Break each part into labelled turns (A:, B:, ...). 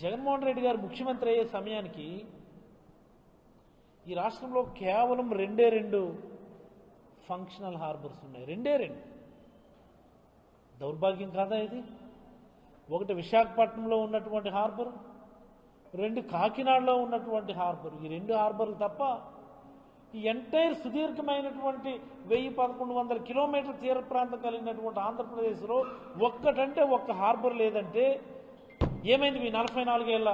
A: జగన్మోహన్ రెడ్డి గారు ముఖ్యమంత్రి అయ్యే సమయానికి ఈ రాష్ట్రంలో కేవలం రెండే రెండు ఫంక్షనల్ హార్బర్స్ ఉన్నాయి. రెండే రెండు. దౌర్భాగ్యం కాదా ఇది? ఒకటి విశాఖపట్నంలో ఉన్నటువంటి హార్బర్ రెండు కాకినాడలో ఉన్నటువంటి హార్బర్ ఈ రెండు హార్బర్లు తప్ప ఈ ఎంటైర్ సుదీర్ఘమైనటువంటి వెయ్యి పదకొండు వందల కిలోమీటర్ తీర ప్రాంతం కలిగినటువంటి ఆంధ్రప్రదేశ్లో ఒక్కటంటే ఒక్క హార్బర్ లేదంటే ఏమైంది మీ నలభై నాలుగేళ్ళ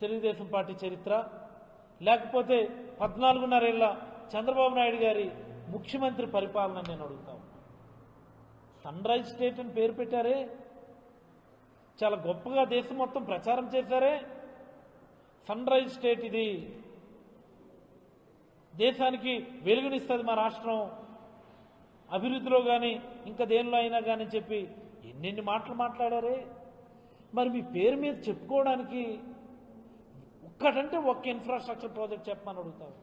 A: తెలుగుదేశం పార్టీ చరిత్ర? లేకపోతే పద్నాలుగున్నరేళ్ళ చంద్రబాబు నాయుడు గారి ముఖ్యమంత్రి పరిపాలన నేను అడుగుతాను సన్ రైజ్ స్టేట్ అని పేరు పెట్టారే? చాలా గొప్పగా దేశం మొత్తం ప్రచారం చేశారే? సన్ రైజ్ స్టేట్ ఇది. దేశానికి వెలుగునిస్తుంది మా రాష్ట్రం. అభివృద్ధిలో కానీ ఇంకా దేనిలో అయినా కానీ చెప్పి ఎన్నెన్ని మాటలు మాట్లాడారే? మరి మీ పేరు మీద చెప్పుకోవడానికి ఒక్కటంటే ఒక్క ఇన్ఫ్రాస్ట్రక్చర్ ప్రాజెక్ట్ చెప్పమని అడుగుతారు.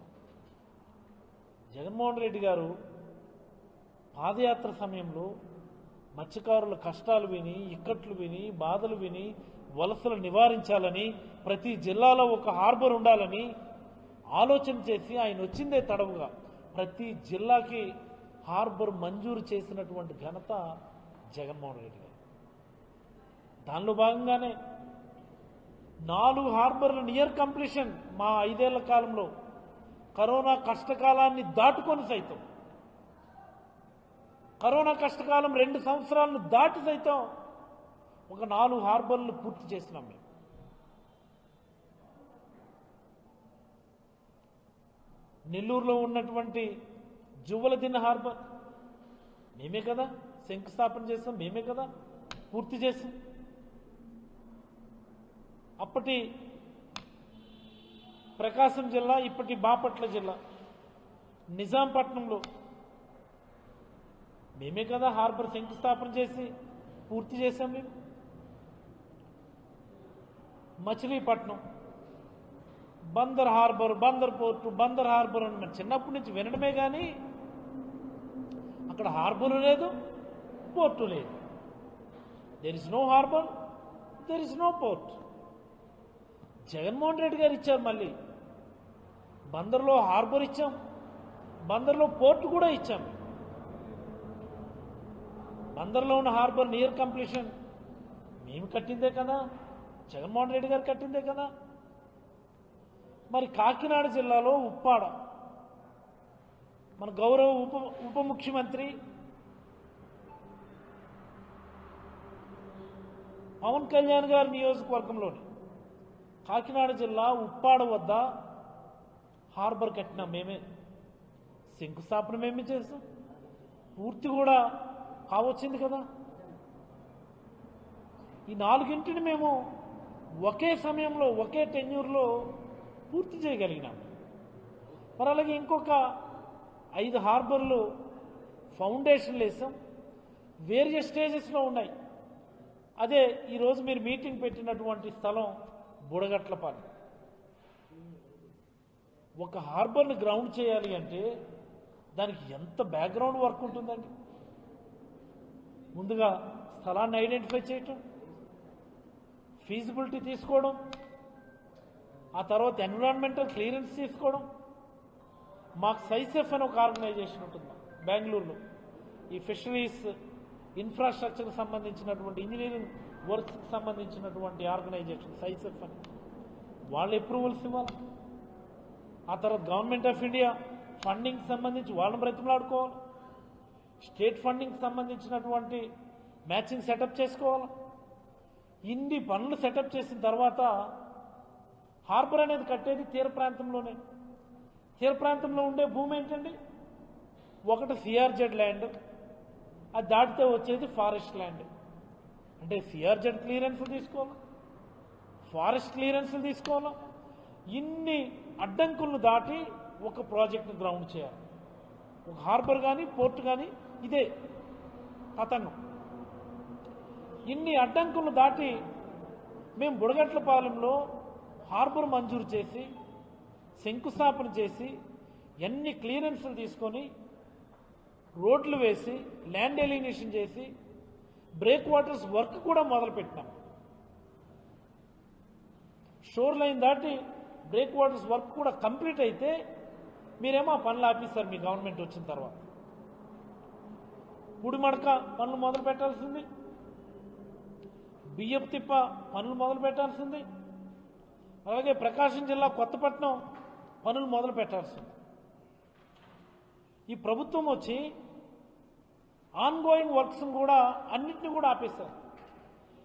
A: జగన్మోహన్ రెడ్డి గారు పాదయాత్ర సమయంలో మత్స్యకారుల కష్టాలు విని ఇక్కట్లు విని బాధలు విని వలసలు నివారించాలని ప్రతి జిల్లాలో ఒక హార్బర్ ఉండాలని ఆలోచన చేసి ఆయన వచ్చిందే తడవుగా. ప్రతి జిల్లాకి హార్బర్ మంజూరు చేసినటువంటి ఘనత జగన్మోహన్ రెడ్డి గారు. దానిలో భాగంగానే నాలుగు హార్బర్లు నియర్ కంప్లీషన్ మా ఐదేళ్ళ కాలంలో కరోనా కష్టకాలాన్ని దాటుకొని సైతం. కరోనా కష్టకాలం రెండు సంవత్సరాలను దాటి సైతం ఒక నాలుగు హార్బర్లు పూర్తి చేసినాం మేము. నెల్లూరులో ఉన్నటువంటి జువ్వలదిన్న హార్బర్ మేమే కదా శంకుస్థాపన చేస్తాం మేమే కదా పూర్తి చేసాం. అప్పటి ప్రకాశం జిల్లా ఇప్పటి బాపట్ల జిల్లా. నిజాంపట్నంలో మేమే కదా హార్బర్ శంకుస్థాపన చేసి పూర్తి చేశాం మేము. Machilipatnam Bandar harbour Bandar port Bandar harbour అని మరి చిన్నప్పటి నుంచి వినడమే కానీ అక్కడ హార్బర్ లేదు పోర్టు లేదు. There is no harbour there is no port Jaganmohan Reddy garu ఇచ్చారు మళ్ళీ. బందర్లో హార్బర్ ఇచ్చాం. బందర్లో పోర్టు కూడా ఇచ్చాం. బందర్లో ఉన్న హార్బర్ నియర్ కంప్లీషన్ మేము కట్టిందే కదా. జగన్మోహన్ రెడ్డి గారు కట్టిందే కదా. మరి కాకినాడ జిల్లాలో ఉప్పాడ. మన గౌరవ ఉప ఉప ముఖ్యమంత్రి పవన్ కళ్యాణ్ గారి నియోజకవర్గంలోని. కాకినాడ జిల్లా ఉప్పాడ వద్ద హార్బర్ కట్టినాం మేమే శంకుస్థాపన మేమే చేస్తాం పూర్తి కూడా కావచ్చింది కదా. ఈ నాలుగింటిని మేము ఒకే సమయంలో ఒకే టెన్యూర్లో పూర్తి చేయగలిగినాం. మరి అలాగే ఇంకొక ఐదు హార్బర్లు ఫౌండేషన్లు వేసాం వేరియస్ స్టేజెస్లో ఉన్నాయి. అదే ఈరోజు మీరు మీటింగ్ పెట్టినటువంటి స్థలం బుడగట్లపాలెం. ఒక హార్బర్ని గ్రౌండ్ చేయాలి అంటే దానికి ఎంత బ్యాక్గ్రౌండ్ వర్క్ ఉంటుందండి? ముందుగా స్థలాన్ని ఐడెంటిఫై చేయటం ఫీజిబిలిటీ తీసుకోవడం ఆ తర్వాత ఎన్విరాన్మెంటల్ క్లియరెన్స్ తీసుకోవడం. మాకు సైసెఫ్ అని ఒక ఆర్గనైజేషన్ ఉంటుంది బెంగళూరులో. ఈ ఫిషరీస్ ఇన్ఫ్రాస్ట్రక్చర్కి సంబంధించినటువంటి ఇంజనీరింగ్ వర్క్స్కి సంబంధించినటువంటి ఆర్గనైజేషన్ సైసెఫ్ అని వాళ్ళు అప్రూవల్స్ ఇవ్వాలి. ఆ తర్వాత గవర్నమెంట్ ఆఫ్ ఇండియా ఫండింగ్ సంబంధించి వాళ్ళని బ్రతిమలాడుకోవాలి. స్టేట్ ఫండింగ్ సంబంధించినటువంటి మ్యాచింగ్ సెటప్ చేసుకోవాలి. ఇన్ని పనులు సెటప్ చేసిన తర్వాత హార్బర్ అనేది కట్టేది తీర ప్రాంతంలోనే. తీర ప్రాంతంలో ఉండే భూమి ఏంటండి? ఒకటి సిఆర్జెడ్ ల్యాండ్ అది దాటితే వచ్చేది ఫారెస్ట్ ల్యాండ్ అంటే సిఆర్జెడ్ క్లియరెన్స్లు తీసుకోవాలి? ఫారెస్ట్ క్లియరెన్స్లు తీసుకోవాలి? ఇన్ని అడ్డంకులను దాటి ఒక ప్రాజెక్ట్ని గ్రౌండ్ చేయాలి. ఒక హార్బర్ కానీ పోర్ట్ కానీ ఇదే పతంగం. ఇన్ని అడ్డంకులను దాటి మేము బుడగట్లపాలెంలో హార్బర్ మంజూరు చేసి శంకుస్థాపన చేసి ఎన్ని క్లియరెన్స్లు తీసుకొని రోడ్లు వేసి ల్యాండ్ ఎలినేషన్ చేసి బ్రేక్ వాటర్స్ వర్క్ కూడా మొదలుపెట్టినాం. షోర్ లైన్ దాటి బ్రేక్ వాటర్స్ వర్క్ కూడా కంప్లీట్ అయితే మీరేమో ఆ పనులు ఆపిస్తారు మీ గవర్నమెంట్ వచ్చిన తర్వాత. పుడిమడక పనులు మొదలు పెట్టాల్సింది. బియ్యపు తిప్ప పనులు మొదలు పెట్టాల్సింది. అలాగే ప్రకాశం జిల్లా కొత్తపట్నం పనులు మొదలు పెట్టాల్సింది. ఈ ప్రభుత్వం వచ్చి ఆన్గోయింగ్ వర్క్స్ని వర్క్స్ కూడా అన్నింటినీ కూడా ఆపేశారు.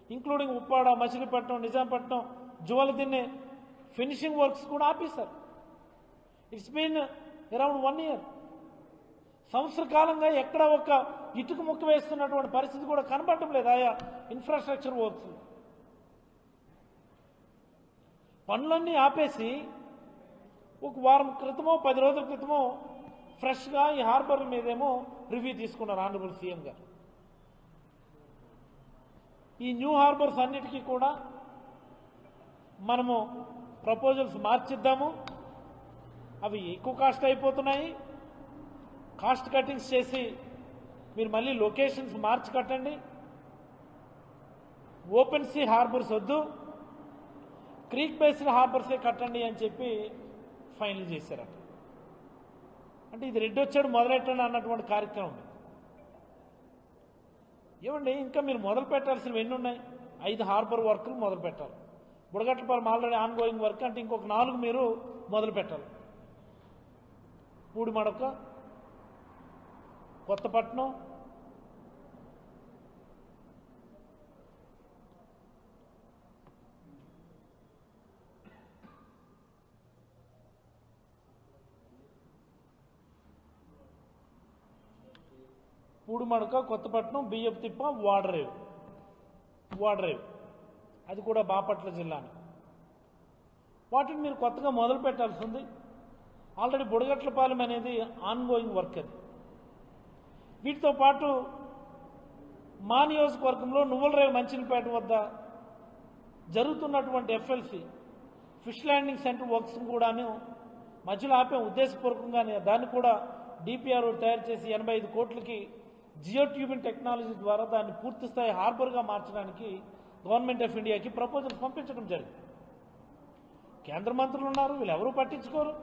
A: Including Uppada Machilipatnam Nizampatnam Juvvaladinne finishing works కూడా ఆపేశారు. It's been around one year సంవత్సర కాలంగా ఎక్కడ ఒక ఇటుక ముక్క వేస్తున్నటువంటి పరిస్థితి కూడా కనబడటం లేదు ఆయా ఇన్ఫ్రాస్ట్రక్చర్ వర్క్స్ పనులన్నీ ఆపేసి ఒక వారం క్రితమో పది రోజుల క్రితమో ఫ్రెష్గా ఈ హార్బర్ మీదేమో రివ్యూ తీసుకున్నారు ఆనరబుల్ సీఎం గారు. ఈ న్యూ హార్బర్స్ అన్నిటికీ కూడా మనము ప్రపోజల్స్ మార్చిద్దాము. అవి ఎక్కువ కాస్ట్ అయిపోతున్నాయి. కాస్ట్ కటింగ్స్ చేసి మీరు మళ్ళీ లొకేషన్స్ మార్చి కట్టండి. ఓపెన్ సీ హార్బర్స్ వద్దు. క్రీక్ బేస్డ్ హార్బర్సే కట్టండి అని చెప్పి ఫైనల్ చేశారట. అంటే ఇది రెడ్డి వచ్చాడు మొదలెట్టండి అన్నటువంటి కార్యక్రమం ఏమండి ఇంకా మీరు మొదలు పెట్టాల్సినవి ఎన్ని ఉన్నాయి? ఐదు హార్బర్ వర్క్లు మొదలు పెట్టాలి. Budagatlapalem already ongoing work అంటే ఇంకొక నాలుగు మీరు మొదలు పెట్టాలి. పూడిమడక కొత్తపట్నం పూడుమడక కొత్తపట్నం బియ్యపు తిప్ప వాడరేవు. వాడరేవు. అది కూడా బాపట్ల జిల్లాని. వాటిని మీరు కొత్తగా మొదలు పెట్టాల్సి ఉంది ఆల్రెడీ బుడగట్లపాలెం అనేది ఆన్ గోయింగ్ వర్క్ అది. వీటితో పాటు మా నియోజకవర్గంలో నువ్వులరేవు మంచినపేట వద్ద జరుగుతున్నటువంటి FLC fish landing centre works కూడాను మధ్యలో ఆపే. ఉద్దేశపూర్వకంగానే దాన్ని కూడా డిపిఆర్ తయారు చేసి ఎనభై ఐదు కోట్లకి జియో ట్యూబింగ్ టెక్నాలజీ ద్వారా దాన్ని పూర్తి స్థాయి హార్బర్గా మార్చడానికి గవర్నమెంట్ ఆఫ్ ఇండియాకి ప్రపోజల్స్ పంపించడం జరిగింది. కేంద్ర మంత్రులు ఉన్నారు వీళ్ళు ఎవరూ పట్టించుకోరు.